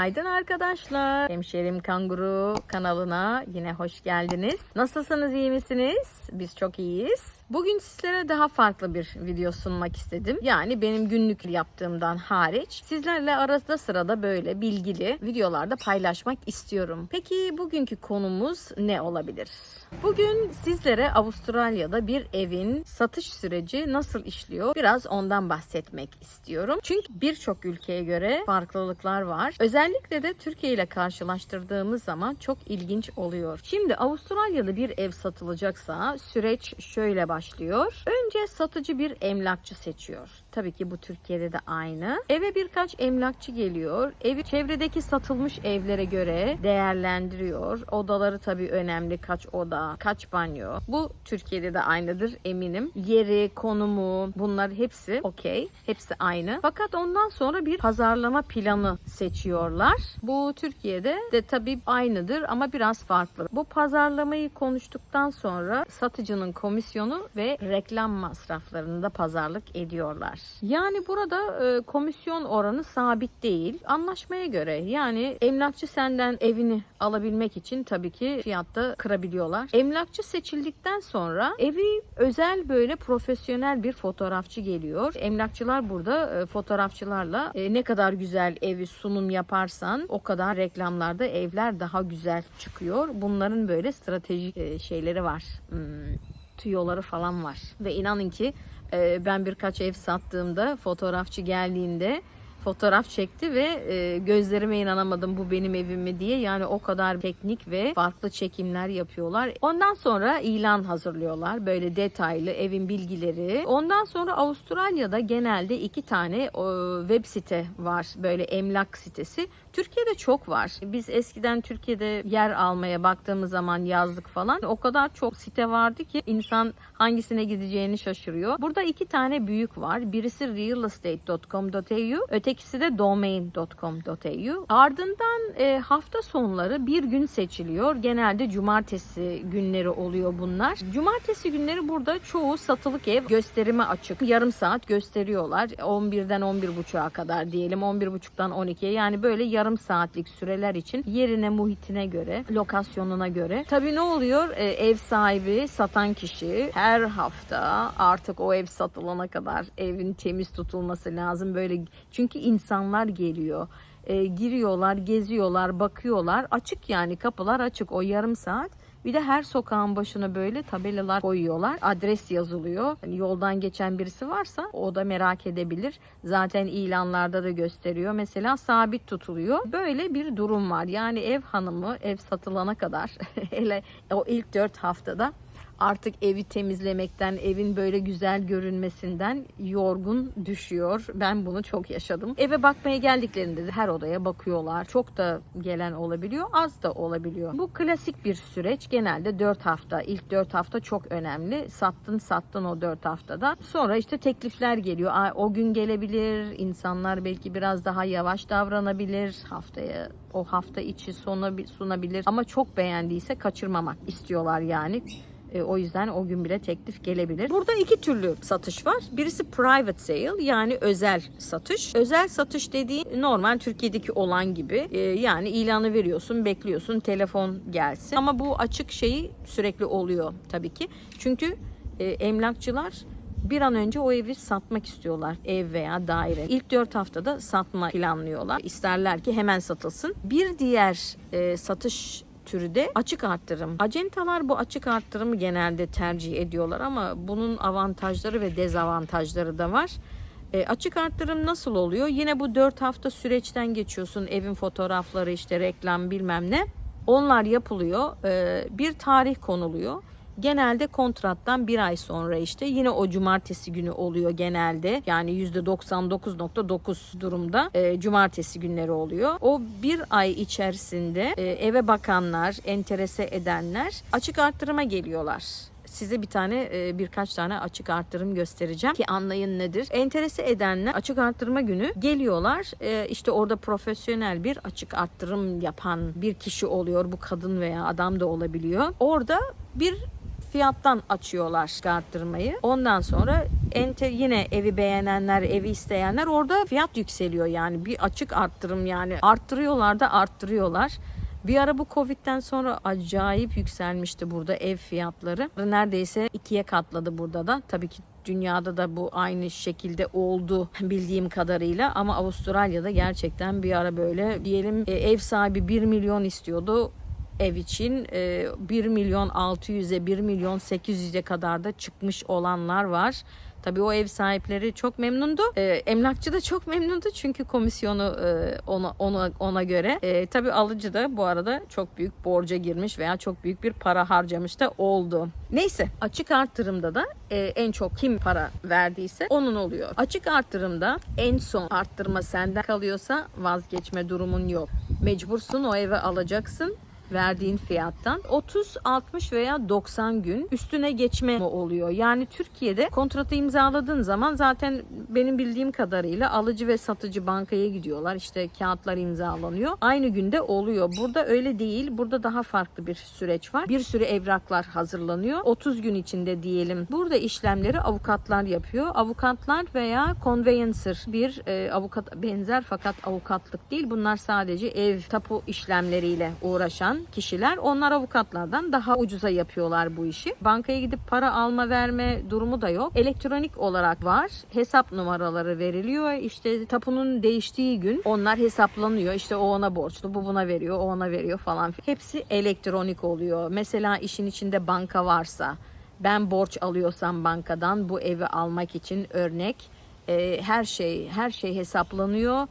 Günaydın arkadaşlar. Hemşerim Kanguru kanalına yine hoş geldiniz. Nasılsınız, iyi misiniz? Biz çok iyiyiz. Bugün sizlere daha farklı bir video sunmak istedim. Yani benim günlük yaptığımdan hariç sizlerle arada sırada böyle bilgili videolarda paylaşmak istiyorum. Peki bugünkü konumuz ne olabilir? Bugün sizlere Avustralya'da bir evin satış süreci nasıl işliyor biraz ondan bahsetmek istiyorum. Çünkü birçok ülkeye göre farklılıklar var. Özellikle de Türkiye ile karşılaştırdığımız zaman çok ilginç oluyor. Şimdi Avustralya'da bir ev satılacaksa süreç şöyle başlıyor. Önce satıcı bir emlakçı seçiyor. Tabii ki bu Türkiye'de de aynı. Eve birkaç emlakçı geliyor. Evi çevredeki satılmış evlere göre değerlendiriyor. Odaları tabii önemli. Kaç oda, kaç banyo. Bu Türkiye'de de aynıdır eminim. Yeri, konumu bunlar hepsi okey. Hepsi aynı. Fakat ondan sonra bir pazarlama planı seçiyorlar. Bu Türkiye'de de tabii aynıdır ama biraz farklı. Bu pazarlamayı konuştuktan sonra satıcının komisyonu ve reklam masraflarını da pazarlık ediyorlar. Yani burada e, komisyon oranı sabit değil. Anlaşmaya göre yani emlakçı senden evini alabilmek için tabii ki fiyatta kırabiliyorlar. Emlakçı seçildikten sonra evi özel böyle profesyonel bir fotoğrafçı geliyor. Emlakçılar burada e, fotoğrafçılarla e, ne kadar güzel evi sunum yaparsan o kadar reklamlarda evler daha güzel çıkıyor. Bunların böyle stratejik e, şeyleri var. Hmm, tüyoları falan var. Ve inanın ki ben birkaç ev sattığımda fotoğrafçı geldiğinde fotoğraf çekti ve e, gözlerime inanamadım bu benim evim mi diye. Yani o kadar teknik ve farklı çekimler yapıyorlar. Ondan sonra ilan hazırlıyorlar. Böyle detaylı evin bilgileri. Ondan sonra Avustralya'da genelde iki tane o, web site var. Böyle emlak sitesi. Türkiye'de çok var. Biz eskiden Türkiye'de yer almaya baktığımız zaman yazlık falan o kadar çok site vardı ki insan hangisine gideceğini şaşırıyor. Burada iki tane büyük var. Birisi realestate.com.au, ötekisi de domain.com.au. Ardından e, hafta sonları bir gün seçiliyor. Genelde cumartesi günleri oluyor bunlar. Cumartesi günleri burada çoğu satılık ev gösterime açık. Yarım saat gösteriyorlar. 11'den 11.30'a kadar diyelim. 11.30'dan 12'ye yani böyle yarım saatlik süreler için yerine, muhitine göre, lokasyonuna göre. Tabii ne oluyor? Ee, ev sahibi, satan kişi her hafta artık o ev satılana kadar evin temiz tutulması lazım. Böyle çünkü insanlar geliyor. Ee, giriyorlar, geziyorlar, bakıyorlar. Açık yani kapılar açık o yarım saat. Bir de her sokağın başına böyle tabelalar koyuyorlar. Adres yazılıyor. Hani yoldan geçen birisi varsa o da merak edebilir. Zaten ilanlarda da gösteriyor. Mesela sabit tutuluyor. Böyle bir durum var. Yani ev hanımı ev satılana kadar hele o ilk 4 haftada artık evi temizlemekten, evin böyle güzel görünmesinden yorgun düşüyor. Ben bunu çok yaşadım. Eve bakmaya geldiklerinde de her odaya bakıyorlar. Çok da gelen olabiliyor, az da olabiliyor. Bu klasik bir süreç. Genelde 4 hafta. İlk 4 hafta çok önemli. Sattın sattın o 4 haftada. Sonra işte teklifler geliyor. O gün gelebilir. İnsanlar belki biraz daha yavaş davranabilir. Haftaya o hafta içi sona sunabilir. Ama çok beğendiyse kaçırmamak istiyorlar yani. E, o yüzden o gün bile teklif gelebilir. Burada iki türlü satış var. Birisi private sale yani özel satış. Özel satış dediği normal Türkiye'deki olan gibi. E, yani ilanı veriyorsun, bekliyorsun, telefon gelsin. Ama bu açık şeyi sürekli oluyor tabii ki. Çünkü e, emlakçılar bir an önce o evi satmak istiyorlar. Ev veya daire. İlk 4 haftada satma planlıyorlar. İsterler ki hemen satılsın. Bir diğer e, satış türü de açık arttırım. Acentalar bu açık arttırımı genelde tercih ediyorlar ama bunun avantajları ve dezavantajları da var. E, açık arttırım nasıl oluyor? Yine bu 4 hafta süreçten geçiyorsun. Evin fotoğrafları işte reklam bilmem ne. Onlar yapılıyor. E, bir tarih konuluyor. Genelde kontrattan bir ay sonra işte yine o cumartesi günü oluyor genelde. Yani %99.9 durumda e, cumartesi günleri oluyor. O bir ay içerisinde e, eve bakanlar, enterese edenler açık arttırıma geliyorlar size bir tane e, birkaç tane açık arttırım göstereceğim ki anlayın nedir. Enterese edenler açık arttırma günü geliyorlar. E, işte orada profesyonel bir açık arttırım yapan bir kişi oluyor. Bu kadın veya adam da olabiliyor. Orada bir fiyattan açıyorlar arttırmayı. Ondan sonra ente yine evi beğenenler, evi isteyenler orada fiyat yükseliyor yani bir açık arttırım yani arttırıyorlar da arttırıyorlar. Bir ara bu Covid'den sonra acayip yükselmişti burada ev fiyatları. Neredeyse ikiye katladı burada da. Tabii ki dünyada da bu aynı şekilde oldu bildiğim kadarıyla ama Avustralya'da gerçekten bir ara böyle diyelim e, ev sahibi 1 milyon istiyordu ev için e, 1 milyon 600'e 1 milyon 800'e kadar da çıkmış olanlar var. Tabii o ev sahipleri çok memnundu. E, emlakçı da çok memnundu çünkü komisyonu e, ona ona ona göre. E, tabii alıcı da bu arada çok büyük borca girmiş veya çok büyük bir para harcamış da oldu. Neyse açık artırımda da e, en çok kim para verdiyse onun oluyor. Açık artırımda en son arttırma senden kalıyorsa vazgeçme durumun yok. Mecbursun o eve alacaksın verdiğin fiyattan 30, 60 veya 90 gün üstüne geçme oluyor? Yani Türkiye'de kontratı imzaladığın zaman zaten benim bildiğim kadarıyla alıcı ve satıcı bankaya gidiyorlar. İşte kağıtlar imzalanıyor. Aynı günde oluyor. Burada öyle değil. Burada daha farklı bir süreç var. Bir sürü evraklar hazırlanıyor. 30 gün içinde diyelim. Burada işlemleri avukatlar yapıyor. Avukatlar veya conveyancer bir e, avukat benzer fakat avukatlık değil. Bunlar sadece ev tapu işlemleriyle uğraşan kişiler onlar avukatlardan daha ucuza yapıyorlar bu işi. Bankaya gidip para alma verme durumu da yok. Elektronik olarak var. Hesap numaraları veriliyor. İşte tapunun değiştiği gün onlar hesaplanıyor. İşte o ona borçlu, bu buna veriyor, o ona veriyor falan. Hepsi elektronik oluyor. Mesela işin içinde banka varsa ben borç alıyorsam bankadan bu evi almak için örnek e, her şey her şey hesaplanıyor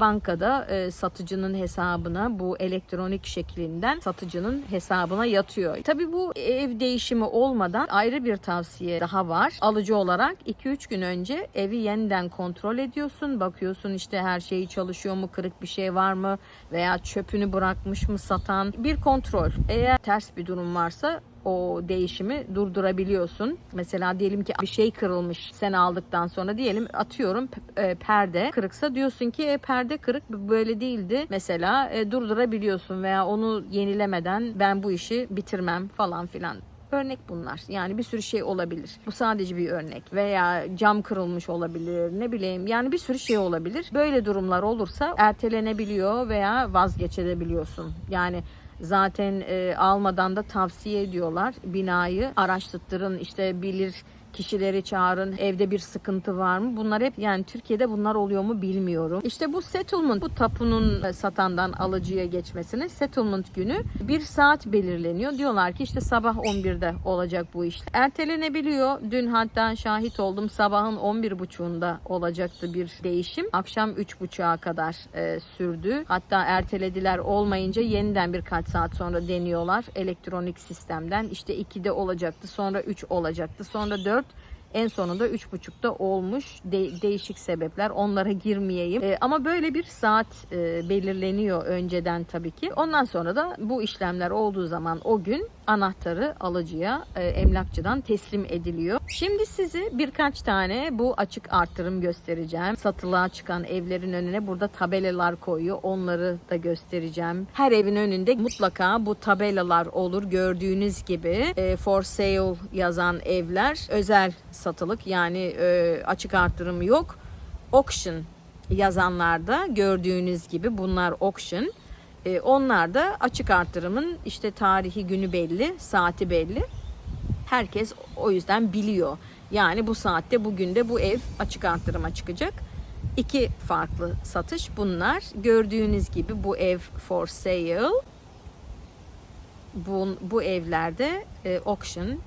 bankada e, satıcının hesabına bu elektronik şeklinden satıcının hesabına yatıyor. Tabii bu ev değişimi olmadan ayrı bir tavsiye daha var. Alıcı olarak 2-3 gün önce evi yeniden kontrol ediyorsun. Bakıyorsun işte her şeyi çalışıyor mu, kırık bir şey var mı veya çöpünü bırakmış mı satan bir kontrol. Eğer ters bir durum varsa o değişimi durdurabiliyorsun. Mesela diyelim ki bir şey kırılmış sen aldıktan sonra diyelim atıyorum e, perde kırıksa diyorsun ki e, perde kırık böyle değildi. Mesela e, durdurabiliyorsun veya onu yenilemeden ben bu işi bitirmem falan filan. Örnek bunlar. Yani bir sürü şey olabilir. Bu sadece bir örnek. Veya cam kırılmış olabilir. Ne bileyim. Yani bir sürü şey olabilir. Böyle durumlar olursa ertelenebiliyor veya vazgeçebiliyorsun. Yani Zaten e, almadan da tavsiye ediyorlar. Binayı araştırın işte bilir kişileri çağırın. Evde bir sıkıntı var mı? Bunlar hep yani Türkiye'de bunlar oluyor mu bilmiyorum. İşte bu settlement bu tapunun satandan alıcıya geçmesine settlement günü bir saat belirleniyor. Diyorlar ki işte sabah 11'de olacak bu iş. Ertelenebiliyor. Dün hatta şahit oldum sabahın 11.30'unda olacaktı bir değişim. Akşam 3.30'a kadar e, sürdü. Hatta ertelediler olmayınca yeniden birkaç saat sonra deniyorlar elektronik sistemden. İşte 2'de olacaktı sonra 3 olacaktı sonra 4 en sonunda 3.30'da olmuş De- değişik sebepler. Onlara girmeyeyim. E, ama böyle bir saat e, belirleniyor önceden tabii ki. Ondan sonra da bu işlemler olduğu zaman o gün anahtarı alıcıya e, emlakçıdan teslim ediliyor. Şimdi sizi birkaç tane bu açık artırım göstereceğim. Satılığa çıkan evlerin önüne burada tabelalar koyuyor. Onları da göstereceğim. Her evin önünde mutlaka bu tabelalar olur. Gördüğünüz gibi e, for sale yazan evler özel satılık yani e, açık artırım yok. Auction yazanlarda gördüğünüz gibi bunlar auction. E, onlar da açık artırımın işte tarihi günü belli, saati belli. Herkes o yüzden biliyor. Yani bu saatte bugün de bu ev açık artırıma çıkacak. İki farklı satış bunlar. Gördüğünüz gibi bu ev for sale. Bu, bu evlerde e, auction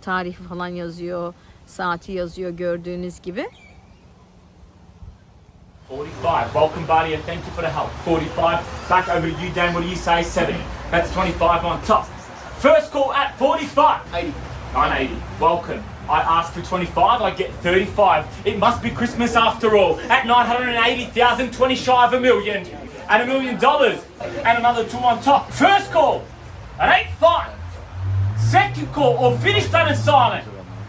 tarihi falan yazıyor, saati yazıyor gördüğünüz gibi. 45. Welcome, Bardia. Thank you for the help. 45. Back over to you, Dan. What do you say? 7. That's 25 on top. First call at 45. 80. 980. Welcome. I asked for 25. I get 35. It must be Christmas after all. At 980,000, 20 shy of a million. And a million dollars. And another two on top. First call at 85. Second call or finished done and silent.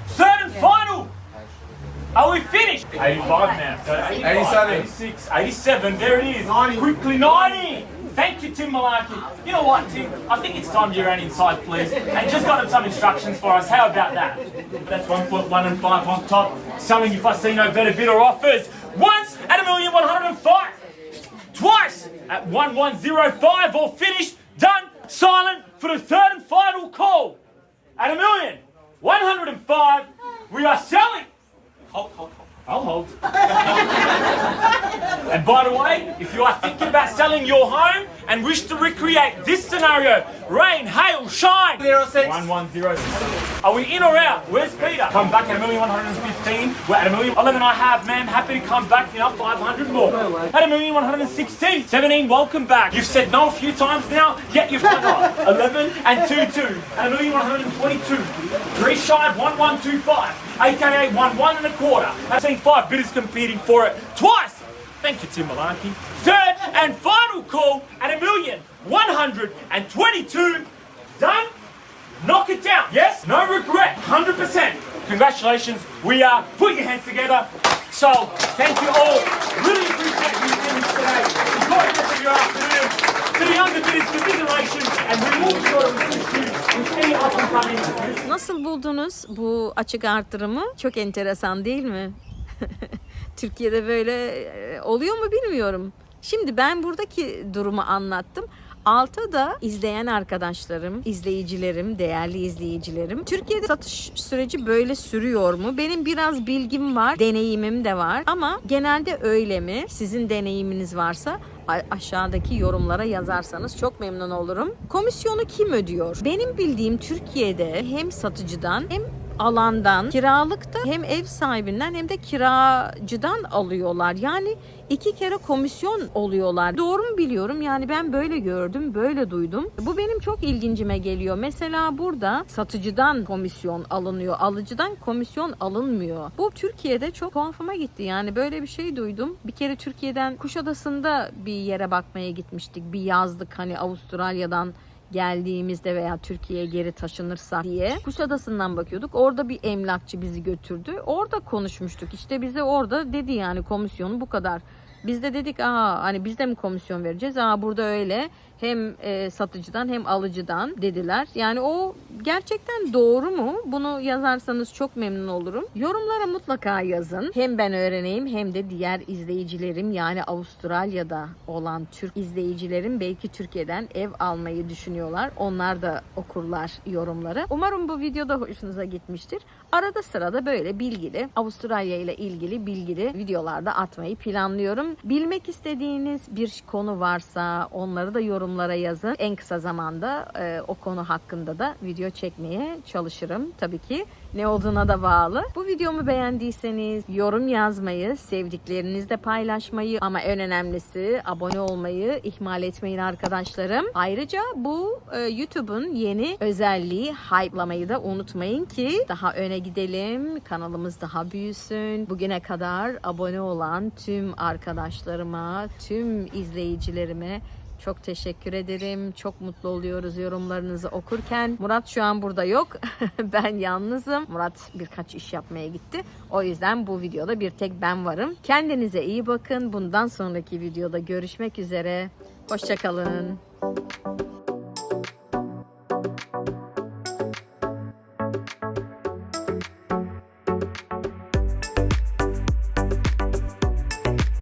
Third and final. Are we finished? 85 now. So 85, 87. 86, 87. There it is. 90. Quickly 90. Thank you, Tim Malarkey. You know what, Tim? I think it's time you ran inside, please, and just got him some instructions for us. How about that? That's 1.1 and 5 on top. Selling if I see no better bidder offers. Once at a million one hundred and five. Twice at 1105 All finished, done, silent for the third and final call. At a million 105, we are selling. Hold, hold, hold. I'll hold. And by the way, if you are thinking about selling your home and wish to recreate this scenario, rain, hail, shine. 06. 1106. Are we in or out? Where's Peter? Come back at a million one hundred and fifteen. We're at a million eleven. I have, ma'am. Happy to come back. You know, five hundred more. At a million one hundred and sixteen. Seventeen. Welcome back. You've said no a few times now, yet you've done right. Eleven and two two. At a million one hundred and twenty-two. Three shy of one one two five. AKA one one and a quarter. I've seen five bidders competing for it twice. Thank you, Tim Malarkey. Third and final call at a million one hundred and twenty-two. Done. Knock it down. Yes? No regret. 100%. Congratulations. We are. Put your hands together. So, thank you all. Really appreciate you this today. Enjoy the rest of your afternoon. To the younger bidders, congratulations. And we will be sure to assist you Nasıl buldunuz bu açık artırımı? Çok enteresan değil mi? Türkiye'de böyle e, oluyor mu bilmiyorum. Şimdi ben buradaki durumu anlattım. Alta da izleyen arkadaşlarım, izleyicilerim, değerli izleyicilerim. Türkiye'de satış süreci böyle sürüyor mu? Benim biraz bilgim var, deneyimim de var. Ama genelde öyle mi? Sizin deneyiminiz varsa aşağıdaki yorumlara yazarsanız çok memnun olurum. Komisyonu kim ödüyor? Benim bildiğim Türkiye'de hem satıcıdan hem alandan kiralıkta hem ev sahibinden hem de kiracıdan alıyorlar. Yani iki kere komisyon oluyorlar. Doğru mu biliyorum? Yani ben böyle gördüm, böyle duydum. Bu benim çok ilgincime geliyor. Mesela burada satıcıdan komisyon alınıyor, alıcıdan komisyon alınmıyor. Bu Türkiye'de çok tuhafıma gitti. Yani böyle bir şey duydum. Bir kere Türkiye'den Kuşadası'nda bir yere bakmaya gitmiştik. Bir yazlık hani Avustralya'dan geldiğimizde veya Türkiye'ye geri taşınırsa diye Kuşadası'ndan bakıyorduk. Orada bir emlakçı bizi götürdü. Orada konuşmuştuk. İşte bize orada dedi yani komisyonu bu kadar. Biz de dedik aa hani biz de mi komisyon vereceğiz? Aa burada öyle hem e, satıcıdan hem alıcıdan dediler. Yani o gerçekten doğru mu? Bunu yazarsanız çok memnun olurum. Yorumlara mutlaka yazın. Hem ben öğreneyim hem de diğer izleyicilerim yani Avustralya'da olan Türk izleyicilerim belki Türkiye'den ev almayı düşünüyorlar. Onlar da okurlar yorumları. Umarım bu videoda hoşunuza gitmiştir. Arada sırada böyle bilgili Avustralya ile ilgili bilgili videolarda atmayı planlıyorum. Bilmek istediğiniz bir konu varsa onları da yorumlara yazın. En kısa zamanda e, o konu hakkında da video çekmeye çalışırım tabii ki. Ne olduğuna da bağlı. Bu videomu beğendiyseniz yorum yazmayı, sevdiklerinizle paylaşmayı ama en önemlisi abone olmayı ihmal etmeyin arkadaşlarım. Ayrıca bu e, YouTube'un yeni özelliği hype'lamayı da unutmayın ki daha öne gidelim, kanalımız daha büyüsün. Bugüne kadar abone olan tüm arkadaşlarıma, tüm izleyicilerime çok teşekkür ederim. Çok mutlu oluyoruz yorumlarınızı okurken. Murat şu an burada yok. ben yalnızım. Murat birkaç iş yapmaya gitti. O yüzden bu videoda bir tek ben varım. Kendinize iyi bakın. Bundan sonraki videoda görüşmek üzere. Hoşçakalın.